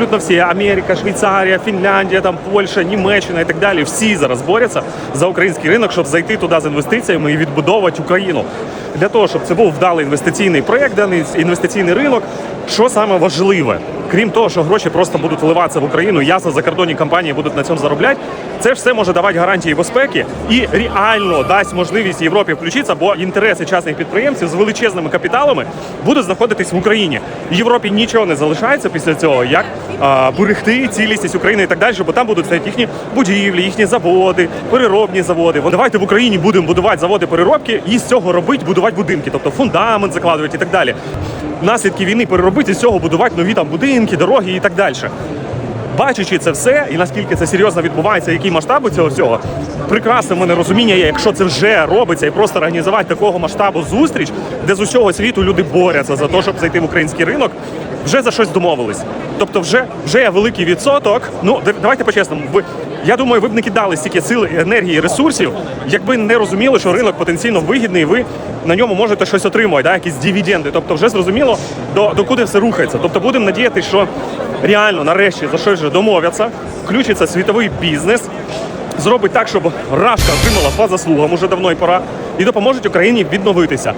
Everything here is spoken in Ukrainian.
Абсолютно всі Америка, Швейцарія, Фінляндія, там Польща, Німеччина і так далі. Всі зараз борються за український ринок, щоб зайти туди з інвестиціями і відбудовувати Україну. Для того, щоб це був вдалий інвестиційний проєкт, даний інвестиційний ринок. Що саме важливе, крім того, що гроші просто будуть вливатися в Україну, ясно, закордонні компанії будуть на цьому заробляти. Це все може давати гарантії безпеки і реально дасть можливість Європі включитися, бо інтереси частних підприємців з величезними капіталами будуть знаходитись в Україні. Європі нічого не залишається після цього, як а, берегти цілісність України і так далі, бо там будуть стояти їхні будівлі, їхні заводи, переробні заводи. Бо давайте в Україні будемо будувати заводи переробки і з цього робити, будувати будинки, тобто фундамент закладувати і так далі. Наслідки війни переробити з цього будувати нові там будинки, дороги і так далі. Бачачи це все, і наскільки це серйозно відбувається, які масштаби цього всього, прекрасне в мене розуміння є, якщо це вже робиться, і просто організувати такого масштабу зустріч, де з усього світу люди борються за те, щоб зайти в український ринок, вже за щось домовились. Тобто, вже вже є великий відсоток. Ну давайте по-чесному. Ви я думаю, ви б не кидали стільки сили, енергії, ресурсів, якби не розуміли, що ринок потенційно вигідний, ви на ньому можете щось отримувати, да, якісь дивіденди. Тобто, вже зрозуміло, до, до куди все рухається. Тобто, будемо надіятися, що реально нарешті за щось вже домовляться, включиться світовий бізнес, зробить так, щоб Рашка отримала по заслугам уже давно і пора, і допоможуть Україні відновитися.